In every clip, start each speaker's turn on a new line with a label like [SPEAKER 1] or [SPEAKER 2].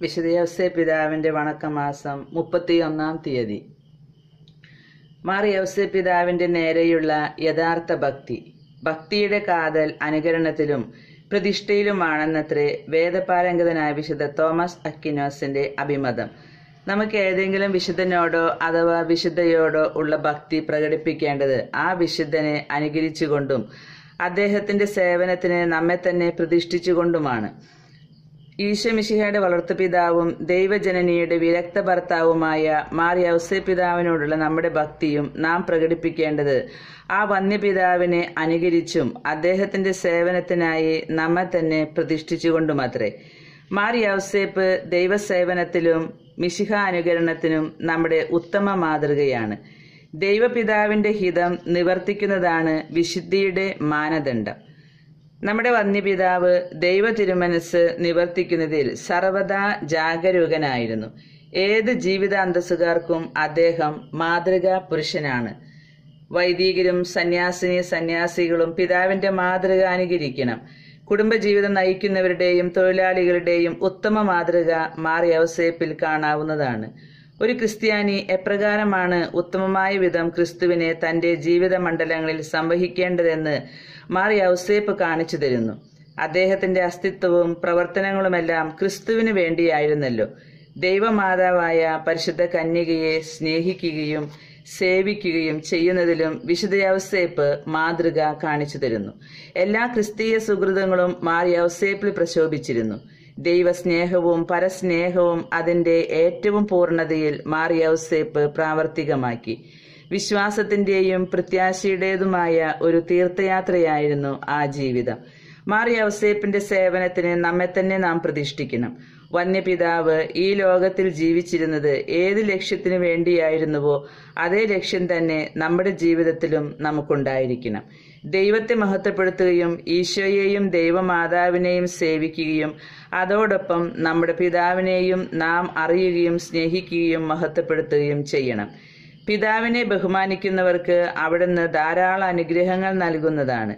[SPEAKER 1] വിശുദ്ധ പിതാവിന്റെ വണക്കമാസം മുപ്പത്തിയൊന്നാം തീയതി. മാർ യൗസെ പിതാവിന്റെ നേരെയുള്ള യഥാർത്ഥ ഭക്തി. ഭക്തിയുടെ കാതൽ അനുകരണത്തിലും പ്രതിഷ്ഠയിലുമാണെന്നത്രേ വേദപാരംഗതനായ വിശുദ്ധ തോമസ് അക്കിനോസിന്റെ അഭിമതം. നമുക്ക് ഏതെങ്കിലും വിശുദ്ധനോടോ അഥവാ വിശുദ്ധയോടോ ഉള്ള ഭക്തി പ്രകടിപ്പിക്കേണ്ടത് ആ വിശുദ്ധനെ അനുകരിച്ചുകൊണ്ടും അദ്ദേഹത്തിന്റെ സേവനത്തിന് നമ്മെ തന്നെ പ്രതിഷ്ഠിച്ചുകൊണ്ടുമാണ്. ഈശമിശിഹയുടെ വളർത്തുപിതാവും ദൈവജനനിയുടെ വിരക്ത ഭർത്താവുമായ മാർ യൗസെ പിതാവിനോടുള്ള നമ്മുടെ ഭക്തിയും നാം പ്രകടിപ്പിക്കേണ്ടത് ആ വന്യപിതാവിനെ അനുകരിച്ചും അദ്ദേഹത്തിന്റെ സേവനത്തിനായി നമ്മെ തന്നെ പ്രതിഷ്ഠിച്ചുകൊണ്ടുമത്രേ. മാർ ഔസേപ്പ് ദൈവസേവനത്തിലും മിശിഹ അനുകരണത്തിനും നമ്മുടെ ഉത്തമ മാതൃകയാണ്. ദൈവപിതാവിന്റെ ഹിതം നിവർത്തിക്കുന്നതാണ് വിശുദ്ധിയുടെ മാനദണ്ഡം. നമ്മുടെ വന്യപിതാവ് ദൈവ തിരുമനസ് നിവർത്തിക്കുന്നതിൽ സർവദാ ജാഗരൂകനായിരുന്നു. ഏത് ജീവിതാന്തസ്സുകാർക്കും അദ്ദേഹം മാതൃകാ പുരുഷനാണ്. വൈദികരും സന്യാസിനി സന്യാസികളും പിതാവിന്റെ മാതൃക അനുകരിക്കണം. കുടുംബജീവിതം നയിക്കുന്നവരുടെയും തൊഴിലാളികളുടെയും ഉത്തമ മാതൃക മാറി അവസേപ്പിൽ കാണാവുന്നതാണ്. ഒരു ക്രിസ്ത്യാനി എപ്രകാരമാണ് ഉത്തമമായ വിധം ക്രിസ്തുവിനെ തന്റെ ജീവിത മണ്ഡലങ്ങളിൽ സംവഹിക്കേണ്ടതെന്ന് മാറി ഔസേപ്പ് കാണിച്ചു തരുന്നു. അദ്ദേഹത്തിന്റെ അസ്തിത്വവും പ്രവർത്തനങ്ങളുമെല്ലാം ക്രിസ്തുവിന് വേണ്ടിയായിരുന്നല്ലോ. ദൈവമാതാവായ പരിശുദ്ധ കന്യകയെ സ്നേഹിക്കുകയും സേവിക്കുകയും ചെയ്യുന്നതിലും വിശുദ്ധ യൗസേപ്പ് മാതൃക കാണിച്ചു തരുന്നു. എല്ലാ ക്രിസ്തീയ സുഹൃതങ്ങളും മാർ യൗസേപ്പിൽ പ്രശോഭിച്ചിരുന്നു. ദൈവസ്നേഹവും പരസ്നേഹവും അതിന്റെ ഏറ്റവും പൂർണതയിൽ മാർ യൗസേപ്പ് പ്രാവർത്തികമാക്കി. വിശ്വാസത്തിന്റെയും പ്രത്യാശയുടേതുമായ ഒരു തീർത്ഥയാത്രയായിരുന്നു ആ ജീവിതം. മാർ യൗസേപ്പിന്റെ സേവനത്തിന് നമ്മെ തന്നെ നാം പ്രതിഷ്ഠിക്കണം. വന്യപിതാവ് ഈ ലോകത്തിൽ ജീവിച്ചിരുന്നത് ഏത് ലക്ഷ്യത്തിനു വേണ്ടിയായിരുന്നുവോ അതേ ലക്ഷ്യം തന്നെ നമ്മുടെ ജീവിതത്തിലും നമുക്കുണ്ടായിരിക്കണം. ദൈവത്തെ മഹത്വപ്പെടുത്തുകയും ഈശോയെയും ദൈവമാതാവിനെയും സേവിക്കുകയും അതോടൊപ്പം നമ്മുടെ പിതാവിനെയും നാം അറിയുകയും സ്നേഹിക്കുകയും മഹത്വപ്പെടുത്തുകയും ചെയ്യണം. പിതാവിനെ ബഹുമാനിക്കുന്നവർക്ക് അവിടുന്ന് ധാരാളം അനുഗ്രഹങ്ങൾ നൽകുന്നതാണ്.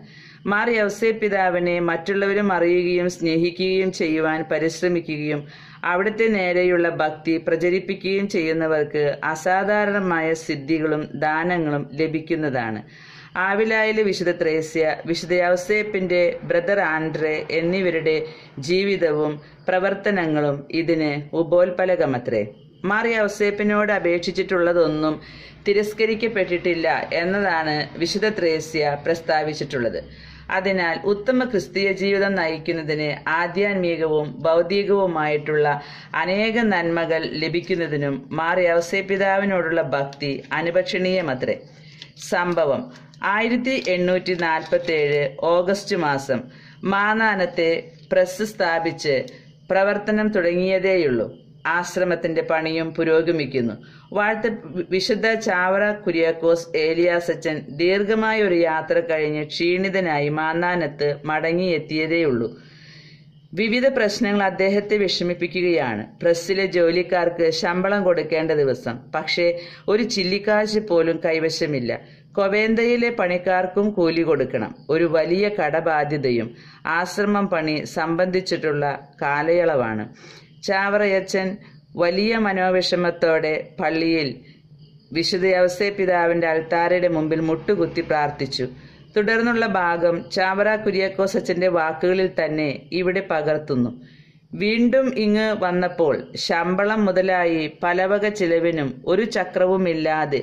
[SPEAKER 1] മാർ യൗസേ പിതാവിനെ മറ്റുള്ളവരും അറിയുകയും സ്നേഹിക്കുകയും ചെയ്യുവാൻ പരിശ്രമിക്കുകയും അവിടുത്തെ നേരെയുള്ള ഭക്തി പ്രചരിപ്പിക്കുകയും ചെയ്യുന്നവർക്ക് അസാധാരണമായ സിദ്ധികളും ദാനങ്ങളും ലഭിക്കുന്നതാണ്. ആവിലായിലെ വിശുദ്ധ ത്രേസ്യ വിശുദ്ധ യൗസേപ്പിന്റെ ബ്രദർ ആൻഡ്രെ എന്നിവരുടെ ജീവിതവും പ്രവർത്തനങ്ങളും ഇതിന് ഉപോൽപലകമത്രേ മാർ യൗസേപ്പിനോട് അപേക്ഷിച്ചിട്ടുള്ളതൊന്നും തിരസ്കരിക്കപ്പെട്ടിട്ടില്ല എന്നതാണ് വിശുദ്ധ ത്രേസ്യ പ്രസ്താവിച്ചിട്ടുള്ളത്. അതിനാൽ ഉത്തമ ക്രിസ്തീയ ജീവിതം നയിക്കുന്നതിന് ആധ്യാത്മികവും ഭൗതികവുമായിട്ടുള്ള അനേക നന്മകൾ ലഭിക്കുന്നതിനും മാർ യൗസേപിതാവിനോടുള്ള ഭക്തി അനുപക്ഷണീയമത്രേ. സംഭവം ആയിരത്തി എണ്ണൂറ്റി നാൽപ്പത്തി ഏഴ് ഓഗസ്റ്റ് മാസം മാനാനത്തെ പ്രസ് സ്ഥാപിച്ച് പ്രവർത്തനം തുടങ്ങിയതേയുള്ളൂ. ആശ്രമത്തിന്റെ പണിയും പുരോഗമിക്കുന്നു. വാഴ്ത്ത വിശുദ്ധ ചാവറ കുര്യാക്കോസ് ഏലിയാസച്ചൻ ദീർഘമായ ഒരു യാത്ര കഴിഞ്ഞ് ക്ഷീണിതനായി മാന്നാനത്ത് മടങ്ങിയെത്തിയതേയുള്ളൂ. വിവിധ പ്രശ്നങ്ങൾ അദ്ദേഹത്തെ വിഷമിപ്പിക്കുകയാണ്. പ്രസ്സിലെ ജോലിക്കാർക്ക് ശമ്പളം കൊടുക്കേണ്ട ദിവസം. പക്ഷേ ഒരു ചില്ലിക്കാശ് പോലും കൈവശമില്ല. കൊവേന്തയിലെ പണിക്കാർക്കും കൂലി കൊടുക്കണം. ഒരു വലിയ കടബാധ്യതയും ആശ്രമം പണി സംബന്ധിച്ചിട്ടുള്ള കാലയളവാണ്. ചാവറയച്ചൻ വലിയ മനോവിഷമത്തോടെ പള്ളിയിൽ വിശുദ്ധ യവസേ പിതാവിന്റെ അൾത്താരയുടെ മുമ്പിൽ മുട്ടുകുത്തി പ്രാർത്ഥിച്ചു. തുടർന്നുള്ള ഭാഗം ചാവറ കുര്യാക്കോസച്ചന്റെ വാക്കുകളിൽ തന്നെ ഇവിടെ പകർത്തുന്നു. വീണ്ടും ഇങ്ങ് വന്നപ്പോൾ ശമ്പളം മുതലായി പലവക ചിലവിനും ഒരു ചക്രവുമില്ലാതെ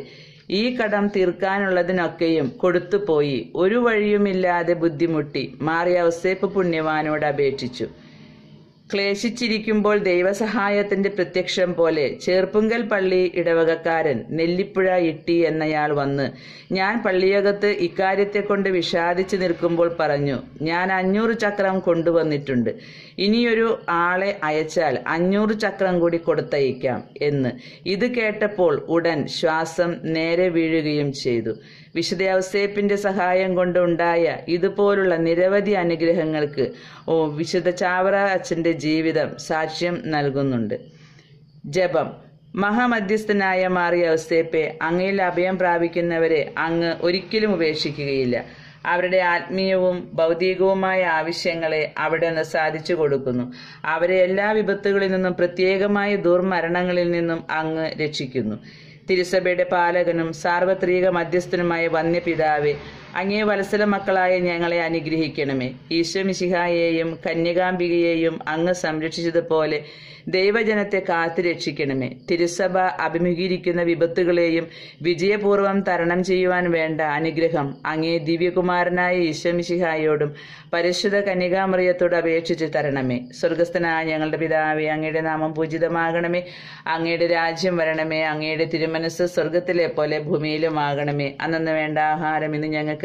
[SPEAKER 1] ഈ കടം തീർക്കാനുള്ളതിനൊക്കെയും കൊടുത്തുപോയി. ഒരു വഴിയുമില്ലാതെ ബുദ്ധിമുട്ടി മാറിയ ഔസേപ്പ് പുണ്യവാനോട് അപേക്ഷിച്ചു. ക്ലേശിച്ചിരിക്കുമ്പോൾ ദൈവസഹായത്തിന്റെ പ്രത്യക്ഷം പോലെ ചേർപ്പുങ്കൽ പള്ളി ഇടവകക്കാരൻ നെല്ലിപ്പുഴ ഇട്ടി എന്നയാൾ വന്ന് ഞാൻ പള്ളിയകത്ത് ഇക്കാര്യത്തെ കൊണ്ട് വിഷാദിച്ചു നിൽക്കുമ്പോൾ പറഞ്ഞു ഞാൻ അഞ്ഞൂറ് ചക്രം കൊണ്ടുവന്നിട്ടുണ്ട്. ഇനിയൊരു ആളെ അയച്ചാൽ അഞ്ഞൂറ് ചക്രം കൂടി കൊടുത്തയക്കാം എന്ന്. ഇത് കേട്ടപ്പോൾ ഉടൻ ശ്വാസം നേരെ വീഴുകയും ചെയ്തു. വിശുദ്ധ ഔസേപ്പിന്റെ സഹായം കൊണ്ടുണ്ടായ ഇതുപോലുള്ള നിരവധി അനുഗ്രഹങ്ങൾക്ക് ഓ വിശുദ്ധ ചാവറ അച്ഛന്റെ ജീവിതം സാക്ഷ്യം നൽകുന്നുണ്ട്. ജപം. മഹാമധ്യസ്ഥനായ മാറിയ ഔസേപ്പെ അങ്ങയിൽ അഭയം പ്രാപിക്കുന്നവരെ അങ്ങ് ഒരിക്കലും ഉപേക്ഷിക്കുകയില്ല. അവരുടെ ആത്മീയവും ഭൗതികവുമായ ആവശ്യങ്ങളെ അവിടെ നിന്ന് സാധിച്ചു കൊടുക്കുന്നു. അവരെ എല്ലാ വിപത്തുകളിൽ നിന്നും പ്രത്യേകമായ ദുർമരണങ്ങളിൽ നിന്നും അങ്ങ് രക്ഷിക്കുന്നു. തിരുസഭയുടെ പാലകനും സാർവത്രിക മധ്യസ്ഥനുമായ വന്യപിതാവെ അങ്ങേ വത്സല മക്കളായ ഞങ്ങളെ അനുഗ്രഹിക്കണമേ. ഈശ്വമിശിഹായെയും കന്യകാംബികയെയും അങ്ങ് സംരക്ഷിച്ചതുപോലെ ദൈവജനത്തെ കാത്തു രക്ഷിക്കണമേ. തിരുസഭ അഭിമുഖീകരിക്കുന്ന വിപത്തുകളെയും വിജയപൂർവം തരണം ചെയ്യുവാൻ വേണ്ട അനുഗ്രഹം അങ്ങേ ദിവ്യകുമാരനായ ഈശ്വമിശിഹായോടും പരിശുദ്ധ കന്യകാമറിയത്തോട് അപേക്ഷിച്ച് തരണമേ. സ്വർഗസ്ഥനായ ഞങ്ങളുടെ പിതാവേ അങ്ങയുടെ നാമം പൂജിതമാകണമേ. അങ്ങയുടെ രാജ്യം വരണമേ. അങ്ങയുടെ തിരുമനസ് സ്വർഗത്തിലെ പോലെ ഭൂമിയിലും ആകണമേ. അന്നു വേണ്ട ആഹാരം ഇന്ന് ഞങ്ങൾക്ക്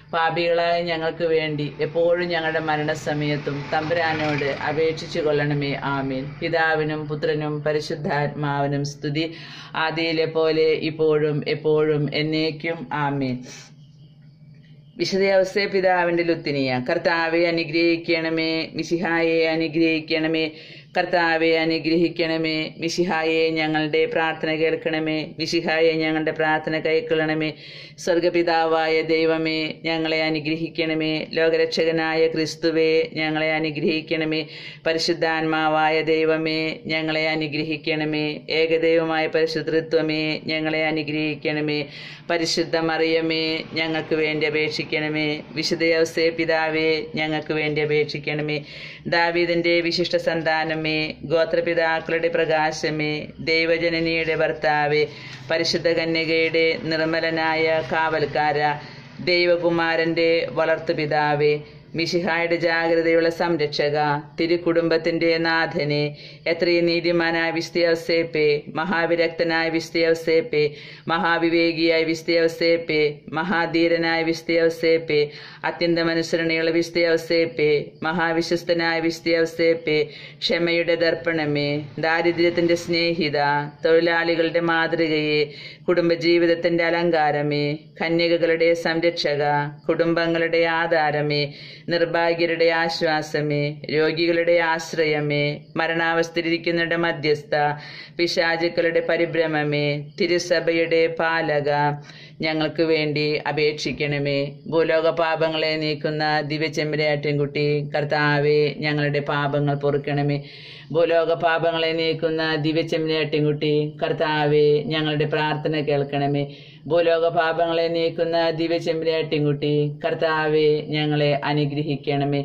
[SPEAKER 1] പാപികളായ ഞങ്ങൾക്ക് വേണ്ടി എപ്പോഴും ഞങ്ങളുടെ മരണസമയത്തും തമ്പുരാനോട് അപേക്ഷിച്ചു കൊള്ളണമേ ആമീൻ. പിതാവിനും പുത്രനും പരിശുദ്ധാത്മാവിനും സ്തുതി. ആദിയിലെ പോലെ ഇപ്പോഴും എപ്പോഴും എന്നേക്കും ആമീൻ. വിശദാവസ്ഥയെ പിതാവിന്റെ ലുത്തിനിയ. കർത്താവെ അനുഗ്രഹിക്കണമേ മിശിഹായെ അനുഗ്രഹിക്കണമേ. കർത്താവെ അനുഗ്രഹിക്കണമേ. മിശിഹായെ ഞങ്ങളുടെ പ്രാർത്ഥന കേൾക്കണമേ. മിശിഹായെ ഞങ്ങളുടെ പ്രാർത്ഥന കൈക്കൊള്ളണമേ. സ്വർഗപിതാവായ ദൈവമേ ഞങ്ങളെ അനുഗ്രഹിക്കണമേ. ലോകരക്ഷകനായ ക്രിസ്തുവേ ഞങ്ങളെ അനുഗ്രഹിക്കണമേ. പരിശുദ്ധാത്മാവായ ദൈവമേ ഞങ്ങളെ അനുഗ്രഹിക്കണമേ. ഏകദൈവമായ പരിശുദ്ധത്വമേ ഞങ്ങളെ അനുഗ്രഹിക്കണമേ. പരിശുദ്ധ മറിയമേ ഞങ്ങൾക്ക് വേണ്ടി അപേക്ഷിക്കണമേ. വിശുദ്ധ പിതാവേ ഞങ്ങൾക്ക് വേണ്ടി അപേക്ഷിക്കണമേ. ദാവീദിന്റെ വിശിഷ്ട സന്താനമേ ഗോത്രപിതാക്കളുടെ പ്രകാശമേ ദൈവജനനിയുടെ ഭർത്താവേ പരിശുദ്ധ കന്യകയുടെ നിർമ്മലനായ കാവൽക്കാര ദൈവകുമാരന്റെ വളർത്തുപിതാവേ മിശിഹായുടെ ജാഗ്രതയുള്ള സംരക്ഷക തിരുക്കുടുംബത്തിന്റെ നാഥനെ എത്രയും നീതിമാനായ വിസ്തയവസേപ്പെ മഹാവിരക്തനായ വിസ്തയവസേപ്പെ മഹാവിവേകിയായ വിസ്തയവസേപ്പെ മഹാധീരനായ വിസ്തയവസേപ്പെ അത്യന്തമനുസരണയുള്ള വിസ്തയവസേപ്പെ മഹാവിശ്വസ്തനായ വിസ്തയവസേപ്പെ ക്ഷമയുടെ ദർപ്പണമേ ദാരിദ്ര്യത്തിന്റെ സ്നേഹിത തൊഴിലാളികളുടെ മാതൃകയെ കുടുംബജീവിതത്തിന്റെ അലങ്കാരമേ കന്യകകളുടെ സംരക്ഷക കുടുംബങ്ങളുടെ ആധാരമേ നിർഭാഗ്യരുടെ ആശ്വാസമേ രോഗികളുടെ ആശ്രയമേ മരണാവസ്ഥയിലിരിക്കുന്നവരുടെ മധ്യസ്ഥ പിശാചുക്കളുടെ പരിഭ്രമമേ തിരുസഭയുടെ പാലക ഞങ്ങൾക്ക് വേണ്ടി അപേക്ഷിക്കണമേ. ഭൂലോക പാപങ്ങളെ നീക്കുന്ന ദിവ്യചെമ്പരയാട്ടിൻകുട്ടി കർത്താവെ ഞങ്ങളുടെ പാപങ്ങൾ പൊറുക്കണമേ. ഭൂലോക പാപങ്ങളെ നീക്കുന്ന ദിവ്യചെമ്പരയാട്ടിൻകുട്ടി കർത്താവെ ഞങ്ങളുടെ പ്രാർത്ഥന കേൾക്കണമേ. ഭൂലോക പാപങ്ങളെ നീക്കുന്ന ദിവ്യചെമ്പരയാട്ടിൻകുട്ടി കർത്താവെ ഞങ്ങളെ അനുഗ്രഹിക്കണമേ.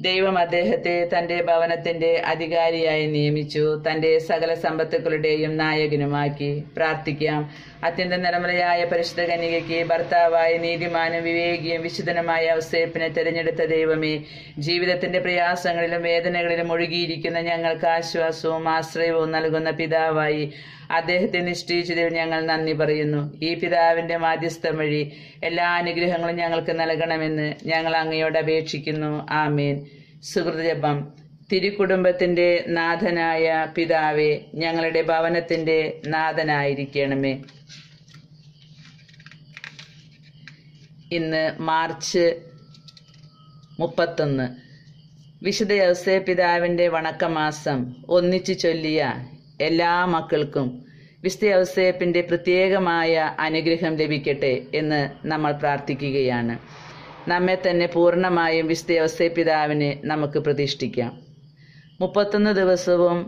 [SPEAKER 1] ദൈവം അദ്ദേഹത്തെ തന്റെ ഭവനത്തിന്റെ അധികാരിയായി നിയമിച്ചു. തന്റെ സകല സമ്പത്തുക്കളുടെയും നായകനുമാക്കി പ്രാർത്ഥിക്കാം. അത്യന്ത നിലമലയായ പരിശുദ്ധ കന്യകയ്ക്ക് ഭർത്താവായ നീതിമാനും വിവേകിയും വിശുദ്ധനുമായ ഔസേപ്പിനെ തിരഞ്ഞെടുത്ത ദൈവമേ ജീവിതത്തിന്റെ പ്രയാസങ്ങളിലും വേദനകളിലും ഒഴുകിയിരിക്കുന്ന ഞങ്ങൾക്ക് ആശ്വാസവും ആശ്രയവും നൽകുന്ന പിതാവായി അദ്ദേഹത്തെ നിശ്ചയിച്ചതിൽ ഞങ്ങൾ നന്ദി പറയുന്നു. ഈ പിതാവിന്റെ മാധ്യസ്ഥം വഴി എല്ലാ അനുഗ്രഹങ്ങളും ഞങ്ങൾക്ക് നൽകണമെന്ന് ഞങ്ങൾ അങ്ങയോട് അപേക്ഷിക്കുന്നു. ആമേൻ. സുഹൃതജപം തിരുക്കുടുംബത്തിന്റെ നാഥനായ പിതാവെ ഞങ്ങളുടെ ഭവനത്തിന്റെ നാഥനായിരിക്കണമേ. ഇന്ന് മാർച്ച് മുപ്പത്തൊന്ന്. വിശുദ്ധ യൗസേ പിതാവിന്റെ വണക്കമാസം ഒന്നിച്ചു ചൊല്ലിയ എല്ലാ മക്കൾക്കും വിശുദ്ധ യൗസേപ്പിന്റെ പ്രത്യേകമായ അനുഗ്രഹം ലഭിക്കട്ടെ എന്ന് നമ്മൾ പ്രാർത്ഥിക്കുകയാണ്. നമ്മെ തന്നെ പൂർണമായും വിശുദ്ധ യൗസേ പിതാവിനെ നമുക്ക് പ്രതിഷ്ഠിക്കാം. മുപ്പത്തൊന്ന് ദിവസവും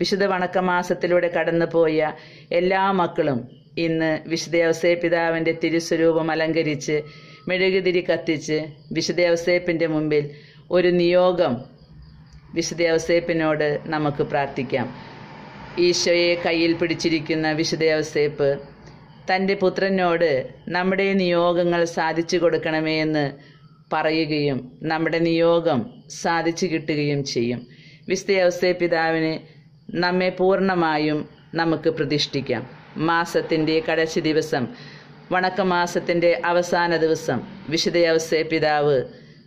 [SPEAKER 1] വിശുദ്ധ വണക്കമാസത്തിലൂടെ കടന്നുപോയ എല്ലാ മക്കളും ഇന്ന് വിശുദ്ധ യൗസേ പിതാവിന്റെ തിരുസ്വരൂപം അലങ്കരിച്ച് മെഴുകുതിരി കത്തിച്ച് വിശുദ്ധ യൗസേപ്പിന്റെ മുമ്പിൽ ഒരു നിയോഗം വിശുദ്ധ യോസേപ്പിനോട് നമുക്ക് പ്രാർത്ഥിക്കാം. ഈശോയെ കയ്യിൽ പിടിച്ചിരിക്കുന്ന വിശുദ്ധ യൗസേപ്പ് തന്റെ പുത്രനോട് നമ്മുടെ നിയോഗങ്ങൾ സാധിച്ചു കൊടുക്കണമേ എന്ന് പറയുകയും നമ്മുടെ നിയോഗം സാധിച്ചു കിട്ടുകയും ചെയ്യും. വിശുദ്ധ യൗസേ പിതാവിന് നമ്മെ പൂർണമായും നമുക്ക് പ്രതിഷ്ഠിക്കാം. മാസത്തിന്റെ കടശി ദിവസം വണക്കമാസത്തിന്റെ അവസാന ദിവസം വിശുദ്ധ പിതാവ്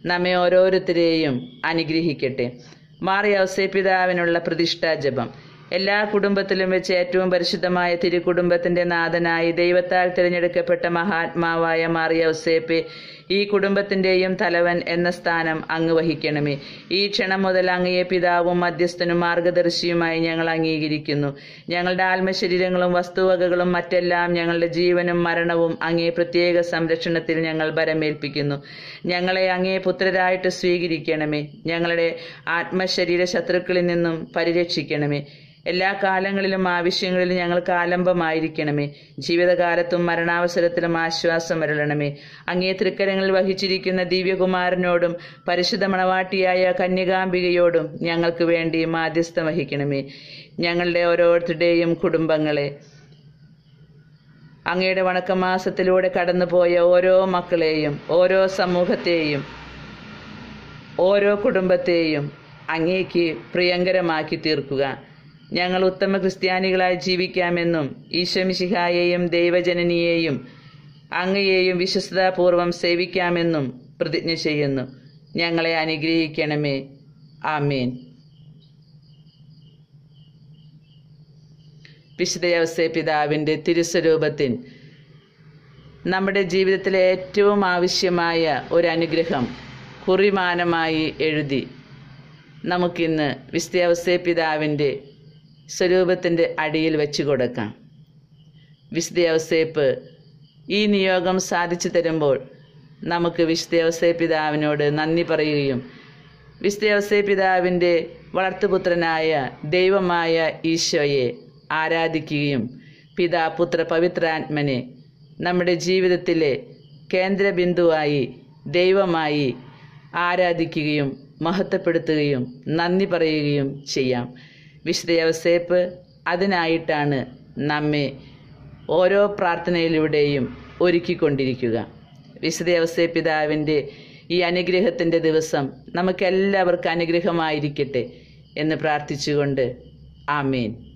[SPEAKER 1] നമ്മെ ഓരോരുത്തരെയും അനുഗ്രഹിക്കട്ടെ. മാറിയ ഔസേ പിതാവിനുള്ള പ്രതിഷ്ഠാ ജപം. എല്ലാ കുടുംബത്തിലും വെച്ച് ഏറ്റവും പരിശുദ്ധമായ തിരുക്കുടുംബത്തിന്റെ നാഥനായി ദൈവത്താൽ തിരഞ്ഞെടുക്കപ്പെട്ട മഹാത്മാവായ മാറിയ ഔസേപ്പെ ഈ കുടുംബത്തിന്റെയും തലവൻ എന്ന സ്ഥാനം അങ്ങ് വഹിക്കണമേ. ഈ ക്ഷണം മുതൽ അങ്ങയെ പിതാവും മധ്യസ്ഥനും മാർഗദർശിയുമായി ഞങ്ങൾ അംഗീകരിക്കുന്നു. ഞങ്ങളുടെ ആത്മശരീരങ്ങളും വസ്തുവകകളും മറ്റെല്ലാം ഞങ്ങളുടെ ജീവനും മരണവും അങ്ങേ പ്രത്യേക സംരക്ഷണത്തിൽ ഞങ്ങൾ ബരമേൽപ്പിക്കുന്നു ഞങ്ങളെ അങ്ങേ പുത്രരായിട്ട് സ്വീകരിക്കണമേ. ഞങ്ങളുടെ ആത്മശരീര ശത്രുക്കളിൽ നിന്നും പരിരക്ഷിക്കണമേ. എല്ലാ കാലങ്ങളിലും ആവശ്യങ്ങളിലും ഞങ്ങൾക്ക് ആലംബമായിരിക്കണമേ. ജീവിതകാലത്തും മരണാവസരത്തിലും ആശ്വാസം വരളണമേ അങ്ങേ തൃക്കരങ്ങളിൽ വഹിച്ചിരിക്കുന്ന ദിവ്യകുമാരനോടും പരിശുദ്ധ മണവാട്ടിയായ കന്യകാംബികയോടും ഞങ്ങൾക്ക് വേണ്ടി മാധ്യസ്ഥം വഹിക്കണമേ. ഞങ്ങളുടെ ഓരോരുത്തരുടെയും കുടുംബങ്ങളെ. അങ്ങയുടെ വണക്കമാസത്തിലൂടെ കടന്നുപോയ ഓരോ മക്കളെയും ഓരോ സമൂഹത്തെയും ഓരോ കുടുംബത്തെയും അങ്ങേക്ക് പ്രിയങ്കരമാക്കി തീർക്കുക. ഞങ്ങൾ ഉത്തമ ക്രിസ്ത്യാനികളായി ജീവിക്കാമെന്നും ഈശ്വമിശിഹായെയും ദൈവജനനിയെയും അങ്ങയെയും വിശ്വസ്തതാപൂർവം സേവിക്കാമെന്നും പ്രതിജ്ഞ ചെയ്യുന്നു. ഞങ്ങളെ അനുഗ്രഹിക്കണമേ. ആമേൻ. വിശുദ്ധയവസ്ഥ പിതാവിന്റെ തിരുസ്വരൂപത്തിൽ നമ്മുടെ ജീവിതത്തിലെ ഏറ്റവും ആവശ്യമായ ഒരു അനുഗ്രഹം കുറിമാനമായി എഴുതി നമുക്കിന്ന് വിശുദ്ധയവസ്ഥ പിതാവിന്റെ സ്വരൂപത്തിന്റെ അടിയിൽ വെച്ച് കൊടുക്കാം. വിശുദ്ധ ഔസേപ്പ് ഈ നിയോഗം സാധിച്ചു തരുമ്പോൾ നമുക്ക് വിശുദ്ധ പിതാവിനോട് നന്ദി പറയുകയും വിശുദ്ധ പിതാവിന്റെ വളർത്തുപുത്രനായ ദൈവമായ ഈശോയെ ആരാധിക്കുകയും പിതാ പുത്ര പവിത്രാത്മനെ നമ്മുടെ ജീവിതത്തിലെ കേന്ദ്രബിന്ദുവായി ദൈവമായി ആരാധിക്കുകയും മഹത്വപ്പെടുത്തുകയും നന്ദി പറയുകയും ചെയ്യാം. വിശുദ്ധ അതിനായിട്ടാണ് നമ്മെ ഓരോ പ്രാർത്ഥനയിലൂടെയും ഒരുക്കിക്കൊണ്ടിരിക്കുക. വിശുദ്ധ യവസേ പിതാവിന്റെ ഈ അനുഗ്രഹത്തിന്റെ ദിവസം നമുക്കെല്ലാവർക്കും അനുഗ്രഹമായിരിക്കട്ടെ എന്ന് പ്രാർത്ഥിച്ചുകൊണ്ട് ആമേൻ.